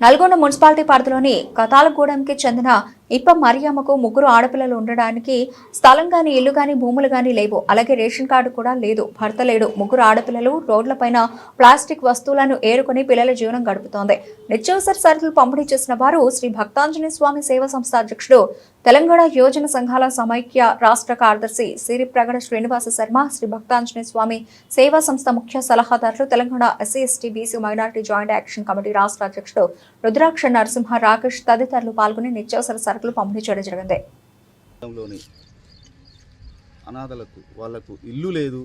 Nalgonda municipality పరిధిలోని కతాలగూడెంకి చెందిన ఇప్ప మరియమ్మకు ముగ్గురు ఆడపిల్లలు ఉండడానికి స్థలం కానీ ఇల్లు కానీ భూములు కానీ లేవు. అలాగే రేషన్ కార్డు కూడా లేదు. భర్త లేడు. ముగ్గురు ఆడపిల్లలు రోడ్లపైన ప్లాస్టిక్ వస్తువులను ఏరుకొని పిల్లల జీవనం గడుపుతోంది. నిత్యావసర సరుకులు పంపిణీ చేసిన వారు శ్రీ భక్తాంజనేయ స్వామి సేవా సంస్థ అధ్యక్షుడు తెలంగాణ యోజన సంఘాల సమైక్య రాష్ట్ర కార్యదర్శి సిరి ప్రగడ శ్రీనివాస శర్మ శ్రీ భక్తాంజనేయ స్వామి సేవా సంస్థ ముఖ్య సలహాదారులు Telangana SC ST BC minority joint action committee రాష్ట్ర అధ్యక్షుడు రుద్రాక్ష నరసింహ రాకేష్ తదితరులు పాల్గొని నిత్యావసర సరుకులు పంపిణీ చేయడం జరిగింది. అనాథలకు వాళ్ళకు ఇల్లు లేదు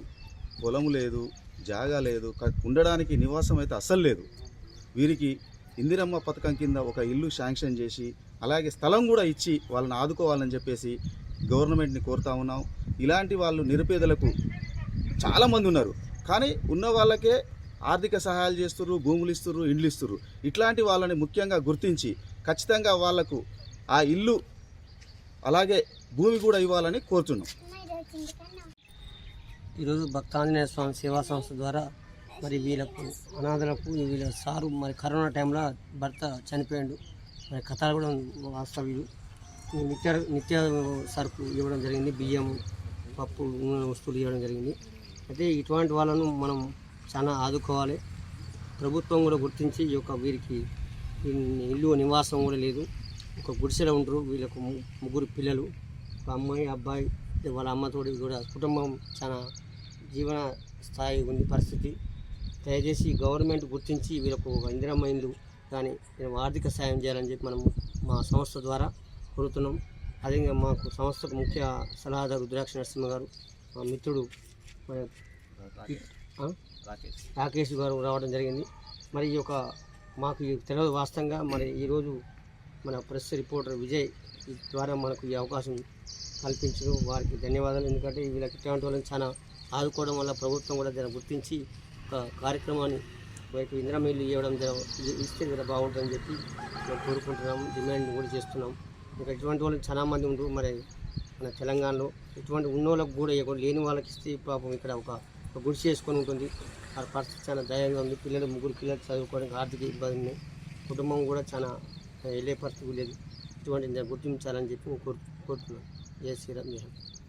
పొలం లేదు జాగా లేదు ఉండడానికి నివాసం అయితే అస్సలు లేదు. వీరికి ఇందిరమ్మ పథకం కింద ఒక ఇల్లు శాంక్షన్ చేసి అలాగే స్థలం కూడా ఇచ్చి వాళ్ళని ఆదుకోవాలని చెప్పేసి గవర్నమెంట్ని కోరుతా ఉన్నాం. ఇలాంటి వాళ్ళు నిరుపేదలకు చాలామంది ఉన్నారు. కానీ ఉన్న వాళ్ళకే ఆర్థిక సహాయాలు చేస్తుర్రు భూములు ఇస్తుర్రు ఇండ్లు ఇస్తున్నారు ఇట్లాంటి వాళ్ళని ముఖ్యంగా గుర్తించి ఖచ్చితంగా వాళ్ళకు ఆ ఇల్లు అలాగే భూమి కూడా ఇవ్వాలని కోరుతున్నాం ఈరోజు భక్తాంజనేయ స్వామి సేవా సంస్థ ద్వారా మరి వీళ్ళకు అనాథలకు వీళ్ళ సారు మరి కరోనా టైంలో భర్త చనిపోయాడు. మరి కథలు కూడా వాస్తవ్యులు నిత్య నిత్య సరుకు ఇవ్వడం జరిగింది. బియ్యం పప్పు నూనె వస్తువులు ఇవ్వడం జరిగింది. అయితే ఇటువంటి వాళ్ళను మనం చాలా ఆదుకోవాలి. ప్రభుత్వం కూడా గుర్తించి ఈ యొక్క వీరికి ఇల్లు నివాసం కూడా లేదు. ఒక గుడిసెలో ఉంటారు వీళ్ళకు ముగ్గురు పిల్లలు. ఒక అమ్మాయి అబ్బాయి వాళ్ళ అమ్మతోటి కూడా కుటుంబం చాలా జీవన స్థాయి ఉంది పరిస్థితి. దయచేసి గవర్నమెంట్ గుర్తించి వీళ్ళకు ఒక ఇందిరమ్మ ఇండ్లు కానీ ఆర్థిక సాయం చేయాలని చెప్పి మనం మా సంస్థ ద్వారా కోరుతున్నాం. అదేవిధంగా మాకు సంస్థకు ముఖ్య సలహాదారు రుద్రాక్ష నరసింహ గారు మా మిత్రుడు? రాకేష్. గారు రావడం జరిగింది. మరి ఈ యొక్క మాకు తెలియదు వాస్తవంగా. మరి ఈరోజు మన ప్రెస్ రిపోర్టర్ విజయ్ ద్వారా మనకు ఈ అవకాశం కల్పించడం వారికి ధన్యవాదాలు. ఎందుకంటే వీళ్ళకి ఇటువంటి వాళ్ళని చాలా ఆదుకోవడం వల్ల ప్రభుత్వం కూడా దాన్ని గుర్తించి ఒక కార్యక్రమాన్ని వైపు ఇంద్రమిల్లు ఇవ్వడం ఇస్తే జర బాగుంటుందని చెప్పి మేము కోరుకుంటున్నాం డిమాండ్ కూడా చేస్తున్నాం ఇంకా ఇటువంటి వాళ్ళు చాలామంది ఉండరు మరి మన తెలంగాణలో ఇటువంటి ఉన్నోళ్ళకి కూడా లేని వాళ్ళకి ఇస్తే పాపం ఇక్కడ ఒక గుడిసి చేసుకొని ఉంటుంది. ఆ పరిస్థితి చాలా దయంగా ఉంది. పిల్లలు ముగ్గురు పిల్లలు చదువుకోవడానికి ఆర్థిక ఇబ్బంది కుటుంబం కూడా చాలా వెళ్ళే పరిస్థితి లేదు. ఇటువంటి గుర్తించాలని చెప్పి కోరు కోరుతున్నాం జై శ్రీరామ్ జై